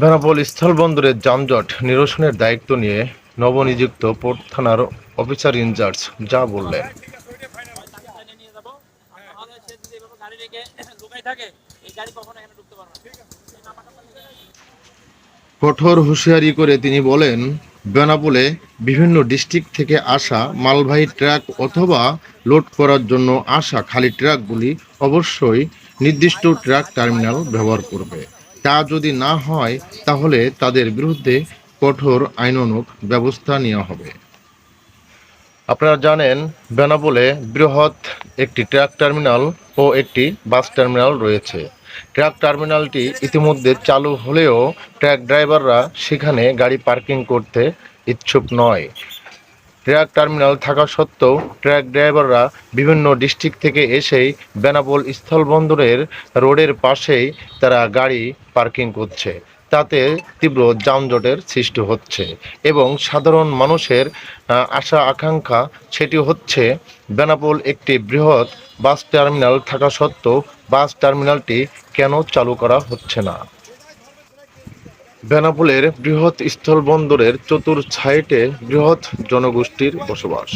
বেনাপোল স্থলবন্দরের যানজট নিরসনের দায়িত্ব নিয়ে নবনিযুক্ত পোর্ট থানার অফিসার ইনচার্জ যা বললেন। কঠোর হুঁশিয়ারি করে তিনি বলেন, বেনাপোলে বিভিন্ন ডিস্ট্রিক্ট থেকে আসা মালবাহী ট্রাক অথবা লোড করার জন্য আসা খালি ট্রাকগুলি অবশ্যই নির্দিষ্ট ট্রাক টার্মিনাল ব্যবহার করবে। তা যদি না হয়, তাহলে তাদের বিরুদ্ধে কঠোর আইনানুগ ব্যবস্থা নেওয়া হবে। আপনারা জানেন, বেনাপোলে বৃহৎ একটি ট্রাক টার্মিনাল ও একটি বাস টার্মিনাল রয়েছে। ট্রাক টার্মিনালটি ইতিমধ্যে চালু হলেও ট্রাক ড্রাইভাররা সেখানে গাড়ি পার্কিং করতে ইচ্ছুক নয়। ট্রাক টার্মিনাল থাকা সত্ত্বেও ট্রাক ড্রাইভাররা বিভিন্ন ডিস্ট্রিক্ট থেকে এসেই বেনাপোল স্থলবন্দরের রোডের পাশেই তারা গাড়ি পার্কিং করছে। তাতে তীব্র যানজটের সৃষ্টি হচ্ছে এবং সাধারণ মানুষের আশা, আকাঙ্ক্ষা, সেটি হচ্ছে বেনাপোল একটি বৃহৎ বাস টার্মিনাল থাকা সত্ত্বেও বাস টার্মিনালটি কেন চালু করা হচ্ছে না? বেনাপোলের বৃহৎ স্থলবন্দরের চতুর ছাইটে বৃহৎ জনগোষ্ঠীর বসবাস।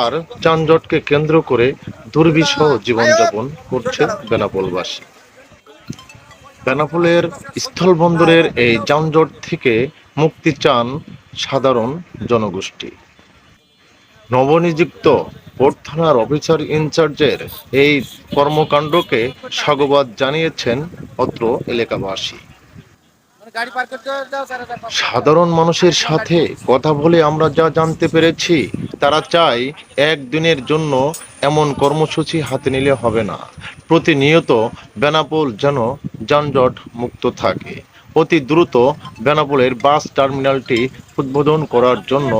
আর যানজটকে কেন্দ্র করে দুর্বিষহ জীবনযাপন করছে বেনাপোলবাসী। বেনাপোলের স্থলবন্দরের এই যানজট থেকে মুক্তি চান সাধারণ জনগোষ্ঠী। নবনিযুক্ত পোর্ট থানার অফিসার ইনচার্জের এই কর্মকাণ্ডকে স্বাগত জানিয়েছেন অত্র এলাকাবাসী মানে গাড়ি পার্ক করতে দাও স্যার সাধারণ মানুষের সাথে কথা বলে আমরা যা জানতে পেরেছি, তারা চায় একদিনের জন্য এমন কর্মসূচি হাতে নিলে হবে না। প্রতিনিয়ত বেনাপোল যেন যানজট মুক্ত থাকে। অতি দ্রুত বেনাপোলের বাস টার্মিনালটি উদ্বোধন করার জন্য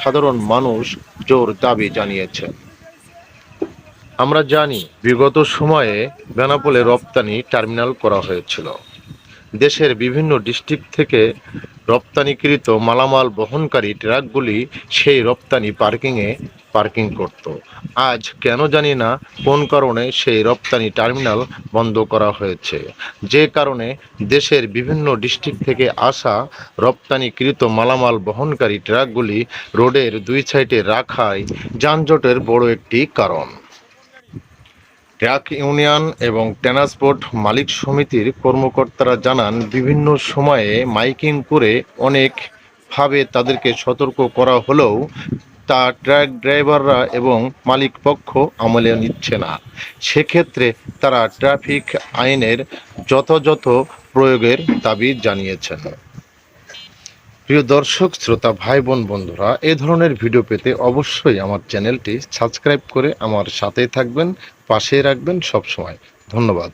সাধারণ মানুষ জোর দাবি জানিয়েছে আমরা জানি, বিগত সময়ে বেনাপোলে রপ্তানি টার্মিনাল করা হয়েছিল। দেশের বিভিন্ন ডিস্ট্রিক্ট থেকে রপ্তানিকৃত মালামাল বহনকারী ট্রাকগুলি সেই রপ্তানি পার্কিংয়ে পার্কিং করত। আজ কেন জানি না কোন কারণে সেই রপ্তানি টার্মিনাল বন্ধ করা হয়েছে। যে কারণে দেশের বিভিন্ন ডিস্ট্রিক্ট থেকে আসা রপ্তানিকৃত মালামাল বহনকারী ট্রাকগুলি রোডের দুই সাইডে রাখায় যানজটের বড় একটি কারণ। ট্রাক ইউনিয়ন এবং ট্রান্সপোর্ট মালিক সমিতির কর্মকর্তারা জানান, বিভিন্ন সময়ে মাইকিং করে অনেকভাবে তাদেরকে সতর্ক করা হলেও তা ট্রাক ড্রাইভাররা এবং মালিক পক্ষ আমলে নিচ্ছে না। সেক্ষেত্রে তারা ট্রাফিক আইনের যথাযথ প্রয়োগের দাবি জানিয়েছেন। প্রিয় দর্শক, শ্রোতা ভাই বোন বন্ধুরা, এ ধরনের ভিডিও পেতে অবশ্যই আমার চ্যানেলটি সাবস্ক্রাইব করে আমার সাথে থাকবেন পাশে রাখবেন সবসময়। ধন্যবাদ।